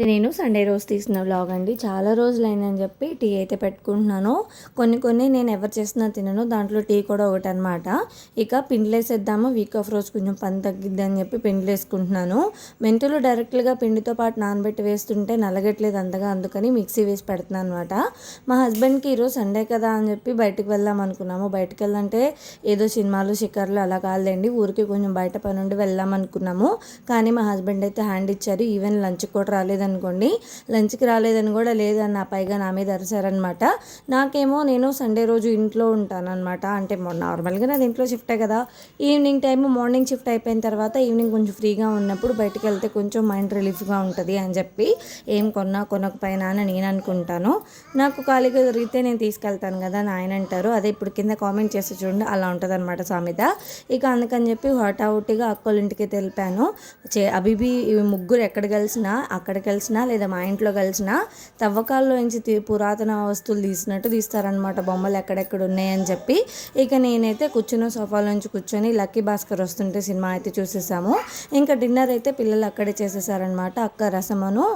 ఇది నేను సండే రోజు తీసిన వ్లాగ్ అండి. చాలా రోజులైందని చెప్పి టీ అయితే పెట్టుకుంటున్నాను. కొన్ని కొన్ని నేను ఎవరు చేసినా తినను. దాంట్లో టీ కూడా ఒకటి అనమాట ఇక పిండిలేసేద్దాము వీక్ ఆఫ్ రోజు కొంచెం పని తగ్గిద్ది అని చెప్పి పిండిలు వేసుకుంటున్నాను. మెంతులు డైరెక్ట్గా పిండితో పాటు నానబెట్టి వేస్తుంటే నలగట్లేదు అంతగా అందుకని మిక్సీ వేసి పెడుతున్నాను అనమాట మా హస్బెండ్కి ఈరోజు సండే కదా అని చెప్పి బయటకు వెళ్దాం అనుకున్నాము. బయటకు వెళ్ళాలంటే ఏదో సినిమాలు షికార్లు అలా కాలేదండి ఊరికి కొంచెం బయట పని ఉండి వెళ్దాం అనుకున్నాము. కానీ మా హస్బెండ్ అయితే హ్యాండ్ ఇచ్చారు. ఈవెన్ లంచ్ కూడా అనుకోండి లంచ్కి రాలేదని కూడా లేదన్న పైగా నా మీద అరిచారనమాట. నాకేమో నేను సండే రోజు ఇంట్లో ఉంటానన్నమాట అంటే నార్మల్గా నాది ఇంట్లో షిఫ్టే కదా. ఈవినింగ్ టైం మార్నింగ్ షిఫ్ట్ అయిపోయిన తర్వాత ఈవినింగ్ కొంచెం ఫ్రీగా ఉన్నప్పుడు బయటకు వెళ్తే కొంచెం మైండ్ రిలీఫ్గా ఉంటుంది అని చెప్పి ఏం కొన్నా కొనకపోయినా అని నేను అనుకుంటాను. నాకు ఖాళీగా దొరికితే నేను తీసుకెళ్తాను కదా అని ఆయన అంటారు. అదే ఇప్పుడు కింద కామెంట్ చేసి చూడండి అలా ఉంటుంది అనమాట సామెత. ఇక అందుకని చెప్పి హఠాహుటిగా అక్కల ఇంటికి తెలిపాను. చే అభిబి ముగ్గురు ఎక్కడ కలిసినా అక్కడ కలిసినా లేదా మా ఇంట్లో కలిసినా తవ్వకాల్లోంచి తీ పురాతన వస్తువులు తీసినట్టు తీస్తారనమాట బొమ్మలు ఎక్కడెక్కడ ఉన్నాయని చెప్పి. ఇక నేనైతే కూర్చున్న సోఫాలోంచి కూర్చొని లక్కీ భాస్కర్ వస్తుంటే సినిమా అయితే చూసేసాము. ఇంకా డిన్నర్ అయితే పిల్లలు అక్కడే చేసేసారనమాట అక్క రసమను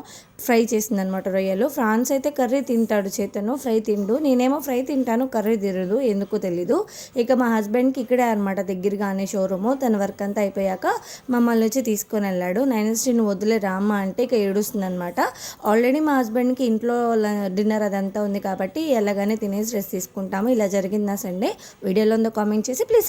ఫ్రై చేసిందనమాట రొయ్యలు. ఫ్రాన్స్ అయితే కర్రీ తింటాడు చేతను ఫ్రై తిండు. నేనేమో ఫ్రై తింటాను కర్రీ తిరదు ఎందుకో తెలీదు. ఇక మా హస్బెండ్కి ఇక్కడే అనమాట దగ్గరగానే షోరూము. తన వర్క్ అంతా అయిపోయాక మమ్మల్ని వచ్చి తీసుకొని వెళ్ళాడు. నైన్స్టీ నువ్వు వదిలే రామ్మ అంటే ఇక ఏడుస్తుంది అనమాట. ఆల్రెడీ మా హస్బెండ్కి ఇంట్లో డిన్నర్ అదంతా ఉంది కాబట్టి ఎలాగానే తినేసి డ్రెస్ తీసుకుంటాము. ఇలా జరిగిందా సండే వీడియోలో ఉందో కామెంట్ చేసి ప్లీజ్